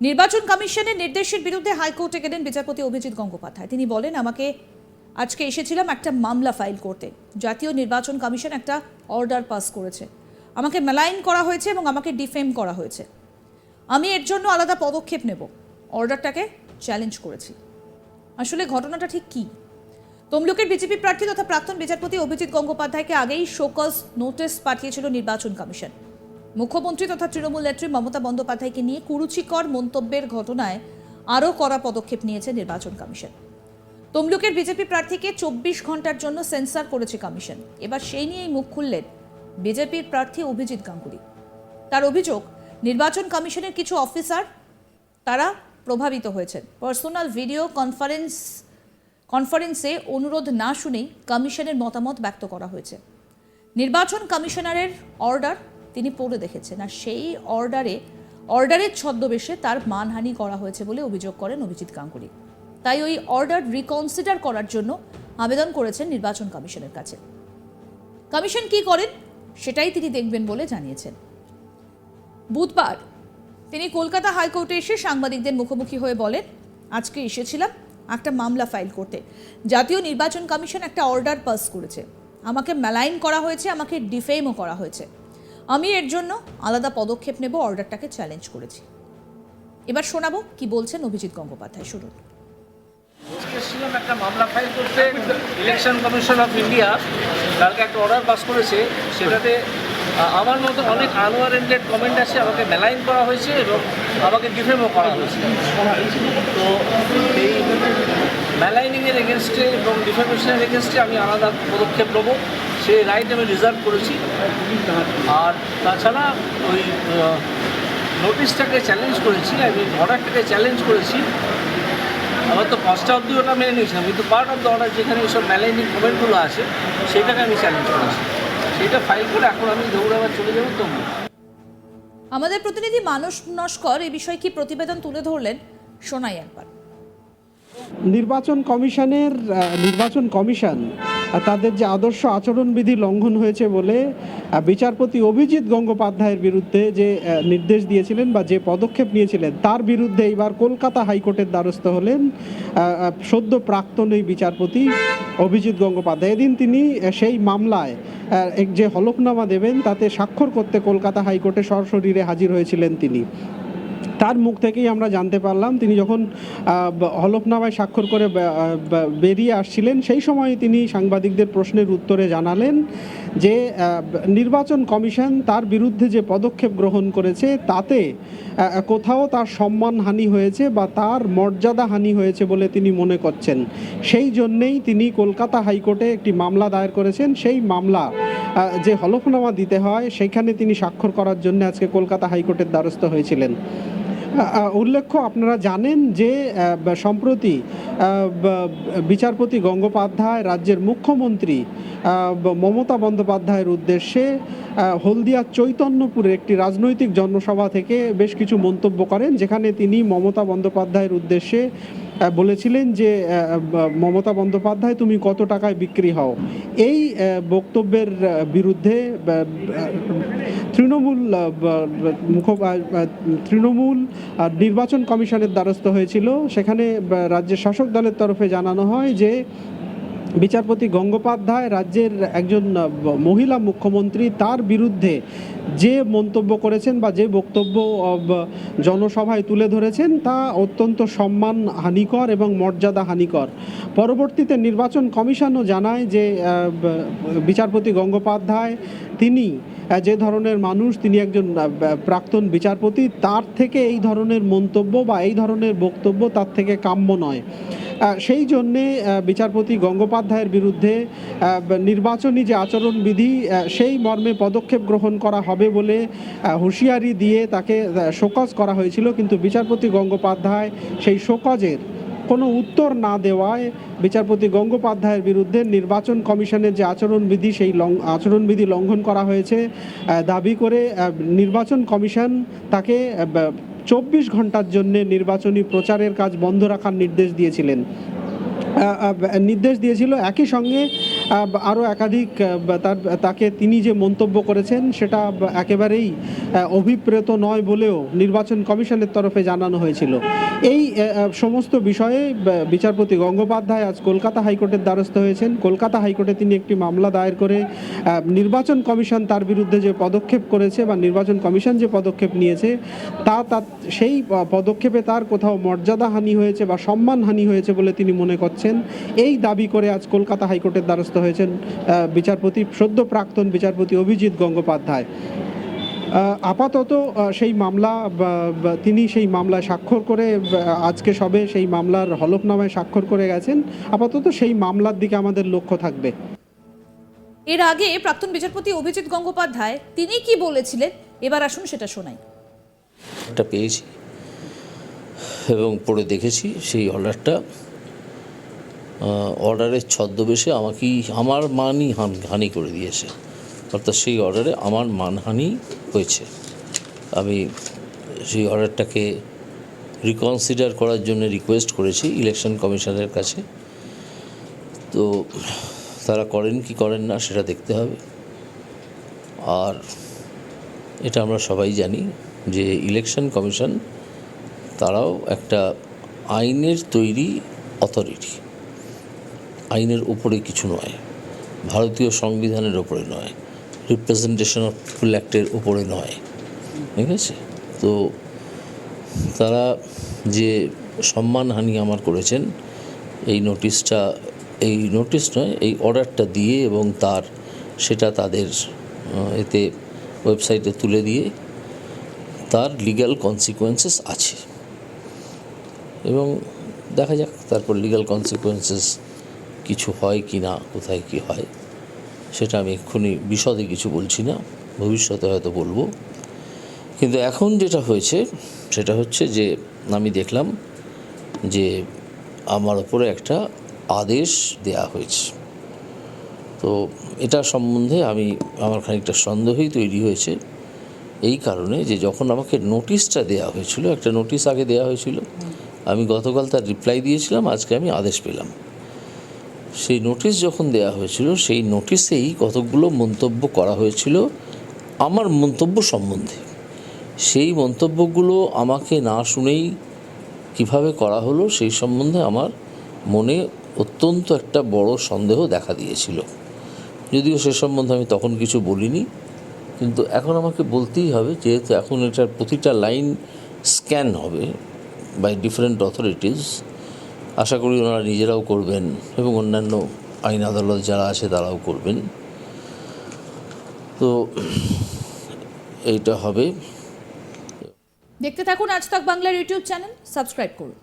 নির্বাচন কমিশনের নির্দেশের বিরুদ্ধে হাইকোর্টে গেলেন বিচারপতি অভিজিৎ গঙ্গোপাধ্যায়। তিনি বলেন, আমাকে আজকে এসেছিলাম একটা মামলা ফাইল করতে। জাতীয় নির্বাচন কমিশন একটা অর্ডার পাস করেছে। আমাকে মেলাইন করা হয়েছে এবং আমাকে ডিফেম করা হয়েছে। আমি এর জন্য আলাদা পদক্ষেপ নেব। অর্ডারটাকে চ্যালেঞ্জ করেছি। আসলে ঘটনাটা ঠিক কী? তমলুকের বিজেপি প্রার্থী তথা প্রাক্তন বিচারপতি অভিজিৎ গঙ্গোপাধ্যায়কে আগেই শোকজ নোটিশ পাঠিয়েছিল নির্বাচন কমিশন। মুখ্যমন্ত্রী তথা তৃণমূল নেত্রী মমতা বন্দ্যোপাধ্যায়কে নিয়ে কুরুচিকর মন্তব্যের ঘটনায় আরও কড়া পদক্ষেপ নিয়েছে নির্বাচন কমিশন। তমলুকের বিজেপি প্রার্থীকে চব্বিশ ঘণ্টার জন্য সেন্সার করেছে কমিশন। এবার সেই নিয়েই মুখ খুললেন বিজেপির প্রার্থী অভিজিৎ গাঙ্গুলি। তার অভিযোগ, নির্বাচন কমিশনের কিছু অফিসার তারা প্রভাবিত হয়েছেন। পার্সোনাল ভিডিও কনফারেন্স, কনফারেন্সে অনুরোধ না শুনেই কমিশনের মতামত ব্যক্ত করা হয়েছে। নির্বাচন কমিশনারের অর্ডার তিনি পড়ে দেখেছেন। আর সেই অর্ডারে অর্ডারের ছদ্মবেশে তার মানহানি করা হয়েছে বলে অভিযোগ করেন অভিজিৎ গাঙ্গুলি। তাই ওই অর্ডার রিকনসিডার করার জন্য আবেদন করেছেন নির্বাচন কমিশনের কাছে। কমিশন কি করেন? সেটাই তিনি দেখবেন বলে জানিয়েছেন। বুধবার তিনি কলকাতা হাইকোর্টে এসে সাংবাদিকদের মুখোমুখি হয়ে বলেন, আজকে এসেছিলাম একটা মামলা ফাইল করতে। জাতীয় নির্বাচন কমিশন একটা অর্ডার পাস করেছে। আমাকে মেলাইন করা হয়েছে, আমাকে ডিফেমও করা হয়েছে। আমি এর জন্য আলাদা পদক্ষেপ নেব, অর্ডারটাকে চ্যালেঞ্জ করেছি। এবার শোনাবো কি বলছেন অভিজিৎ গঙ্গোপাধ্যায়, শুনুন। এসেছিলাম একটা মামলা ফাইল করতে ইলেকশন কমিশন অফ ইন্ডিয়া। কালকে একটা অর্ডার পাস করেছে, সেটাতে আমার মতো অনেক আনওয়ারেন্টেড কমেন্ট আছে আমাকে মেলাইন করা হয়েছে এবং আমাকে ডিফেমও করা হয়েছে। তো এই মেলাইনিংয়ের এগেনস্টে এবং ডিফেমেশনের এগেনস্টে আমি আলাদা পদক্ষেপ নেব। সেই রাইট আমি রিজার্ভ করেছি। আর তাছাড়া ওই নোটিশটাকে চ্যালেঞ্জ করেছি আমি অর্ডারটাকে চ্যালেঞ্জ করেছি। আমার তো পাঁচটা অব্দি ওটা মেনে নিয়েছিলাম কিন্তু পার্ট অফ দ্য অর্ডার যেখানে এইসব ম্যালাইনিং কমেন্টগুলো আছে সেটাকে আমি চ্যালেঞ্জ করেছি। সেটা ফাইল করে এখন আমি দৌড়ে আবার চলে যাব তবু। আমাদের প্রতিনিধি মানস নস্কর এই বিষয়ে কি প্রতিবেদন তুলে ধরলেন? শোনাই একবার। নির্বাচন কমিশনের নির্বাচন কমিশন তাদের যে আদর্শ আচরণবিধি লঙ্ঘন হয়েছে বলে বিচারপতি অভিজিৎ গঙ্গোপাধ্যায়ের বিরুদ্ধে যে নির্দেশ দিয়েছিলেন বা যে পদক্ষেপ নিয়েছিলেন, তার বিরুদ্ধে এবার কলকাতা হাইকোর্টের দ্বারস্থ হলেন সদ্য প্রাক্তন এই বিচারপতি অভিজিৎ গঙ্গোপাধ্যায়। এদিন তিনি সেই মামলায় এক যে হলফনামা দেবেন, তাতে স্বাক্ষর করতে কলকাতা হাইকোর্টে সশরীরে হাজির হয়েছিলেন তিনি। তার মুখ থেকেই আমরা জানতে পারলাম। তিনি যখন হলফনামায় স্বাক্ষর করে বেরিয়ে আসছিলেন, সেই সময় তিনি সাংবাদিকদের প্রশ্নের উত্তরে জানালেন যে নির্বাচন কমিশন তার বিরুদ্ধে যে পদক্ষেপ গ্রহণ করেছে, তাতে কোথাও তার সম্মানহানি হয়েছে বা তার মর্যাদা হানি হয়েছে বলে তিনি মনে করছেন। সেই জন্যেই তিনি কলকাতা হাইকোর্টে একটি মামলা দায়ের করেছেন। সেই মামলা যে হলফনামা দিতে হয়, সেখানে তিনি স্বাক্ষর করার জন্য আজকে কলকাতা হাইকোর্টের দ্বারস্থ হয়েছিলেন। উল্লেখ্য আপনারা জানেন যে সম্প্রতি বিচারপতি গঙ্গোপাধ্যায় রাজ্যের মুখ্যমন্ত্রী মমতা বন্দ্যোপাধ্যায়ের উদ্দেশ্যে আহ, হলদিয়ার চৈতন্যপুরে একটি রাজনৈতিক জনসভা থেকে বেশ কিছু মন্তব্য করেন যেখানে তিনি মমতা বন্দ্যোপাধ্যায়ের উদ্দেশ্যে বলেছিলেন যে মমতা বন্দ্যোপাধ্যায় তুমি কত টাকায় বিক্রি হও। এই বক্তব্যের বিরুদ্ধে তৃণমূল মুখ তৃণমূল নির্বাচন কমিশনের দ্বারস্থ হয়েছিল। সেখানে রাজ্যের শাসক দলের তরফে জানানো হয় যে, বিচারপতি গঙ্গোপাধ্যায় রাজ্যের একজন মহিলা মুখ্যমন্ত্রী, তার বিরুদ্ধে যে মন্তব্য করেছেন বা যে বক্তব্য জনসভায় তুলে ধরেছেন, তা অত্যন্ত সম্মান হানিকর এবং মর্যাদা হানিকর। পরবর্তীতে নির্বাচন কমিশনও জানায় যে বিচারপতি গঙ্গোপাধ্যায়, তিনি যে ধরনের মানুষ, তিনি একজন প্রাক্তন বিচারপতি, তার থেকে এই ধরনের মন্তব্য বা এই ধরনের বক্তব্য তার থেকে কাম্য নয়। সেই জন্যে বিচারপতি গঙ্গোপাধ্যায়ের বিরুদ্ধে নির্বাচনী যে আচরণবিধি সেই মর্মে পদক্ষেপ গ্রহণ করা হবে বলে হুঁশিয়ারি দিয়ে তাকে শোকজ করা হয়েছিল। কিন্তু বিচারপতি গঙ্গোপাধ্যায় সেই শোকজের কোনো উত্তর না দেওয়ায় বিচারপতি গঙ্গোপাধ্যায়ের বিরুদ্ধে নির্বাচন কমিশনের যে আচরণবিধি, সেই আচরণবিধি লঙ্ঘন করা হয়েছে দাবি করে নির্বাচন কমিশন তাকে চব্বিশ ঘণ্টার জন্য নির্বাচনী প্রচারের কাজ বন্ধ রাখার নির্দেশ দিয়েছিলেন। নির্দেশ দিয়েছিল। একই সঙ্গে আরও একাধিক তার, তাকে তিনি যে মন্তব্য করেছেন সেটা একেবারেই অভিপ্রেত নয় বলেও নির্বাচন কমিশনের তরফে জানানো হয়েছিল। এই সমস্ত বিষয়ে বিচারপতি গঙ্গোপাধ্যায় আজ কলকাতা হাইকোর্টের দ্বারস্থ হয়েছেন। কলকাতা হাইকোর্টে তিনি একটি মামলা দায়ের করে নির্বাচন কমিশন তার বিরুদ্ধে যে পদক্ষেপ করেছে বা নির্বাচন কমিশন যে পদক্ষেপ নিয়েছে, তা তার সেই পদক্ষেপে তার কোথাও মর্যাদাহানি হয়েছে বা সম্মানহানি হয়েছে বলে তিনি মনে করছেন। এই দাবি করে আজ কলকাতা হাইকোর্টের দ্বারস্থ হয়েছেন আহ, বিচারপতি সদ্য প্রাক্তন বিচারপতি অভিজিৎ গঙ্গোপাধ্যায়। আপাতত সেই মামলা তিনি সেই মামলায় স্বাক্ষর করে আজকে সবে সেই মামলার হলফনামায় স্বাক্ষর করে গেছেন। আপাতত সেই মামলার দিকে আমাদের লক্ষ্য থাকবে। এর আগে প্রাক্তন বিচারপতি অভিজিৎ গঙ্গোপাধ্যায় তিনি কি বলেছিলেন? এবার আসুন সেটা শোনাই। একটা পেয়েছি এবং পড়ে দেখেছি সেই অর্ডারটা অর্ডারের ছদ্মবেশে আমাকেই আমার মানই হান- করে দিয়েছে। অর্থাৎ সেই অর্ডারে আমার মানহানি হয়েছে। আমি সেই অর্ডারটাকে রিকনসিডার করার জন্য রিকোয়েস্ট করেছি ইলেকশন কমিশনের কাছে। তো তারা করেন কি করেন না সেটা দেখতে হবে। আর এটা আমরা সবাই জানি যে ইলেকশন কমিশন তারাও একটা আইনের তৈরি অথরিটি আইনের উপরে কিছু নয়, ভারতীয় সংবিধানের ওপরে নয় রিপ্রেজেন্টেশন অফ পিপুল অ্যাক্টের উপরে নয়। ঠিক আছে? তো তারা যে সম্মানহানি আমার করেছেন, এই নোটিশটা এই নোটিশ নয়, এই অর্ডারটা দিয়ে এবং তার, সেটা তাদের এতে ওয়েবসাইটে তুলে দিয়ে তার লিগ্যাল কনসিকোয়েন্সেস আছে। এবং দেখা যাক, তারপর লিগ্যাল কনসিকোয়েন্সেস কিছু হয় কি না, কোথায় কি হয়, সেটা আমি এক্ষুনি বিশদে কিছু বলছি না, ভবিষ্যতে হয়তো বলব। কিন্তু এখন যেটা হয়েছে, সেটা হচ্ছে যে আমি দেখলাম যে আমার ওপরে একটা আদেশ দেয়া হয়েছে। তো এটা সম্বন্ধে আমি, আমার খানিকটা সন্দেহই তৈরি হয়েছে। এই কারণে যে যখন আমাকে নোটিশটা দেওয়া হয়েছিল, একটা নোটিশ আগে দেওয়া হয়েছিল, আমি গতকাল তার রিপ্লাই দিয়েছিলাম, আজকে আমি আদেশ পেলাম। সেই নোটিশ যখন দেওয়া হয়েছিল, সেই নোটিশেই কতকগুলো মন্তব্য করা হয়েছিল আমার মন্তব্য সম্বন্ধে। সেই মন্তব্যগুলো আমাকে না শুনেই কীভাবে করা হলো সেই সম্বন্ধে আমার মনে অত্যন্ত একটা বড় সন্দেহ দেখা দিয়েছিল। যদিও সে সম্বন্ধে আমি তখন কিছু বলিনি, কিন্তু এখন আমাকে বলতেই হবে, যেহেতু এখন এটার প্রতিটা লাইন স্ক্যান হবে বাই ডিফারেন্ট অথরিটিস আশা করি ওনারা নিজেরাও করবেন এবং অন্যান্য আইন আদালত যারা আছে তারাও করবেন। তো এইটা হবে। দেখতে থাকুন আজ তাক বাংলার ইউটিউব চ্যানেল, সাবস্ক্রাইব করুন।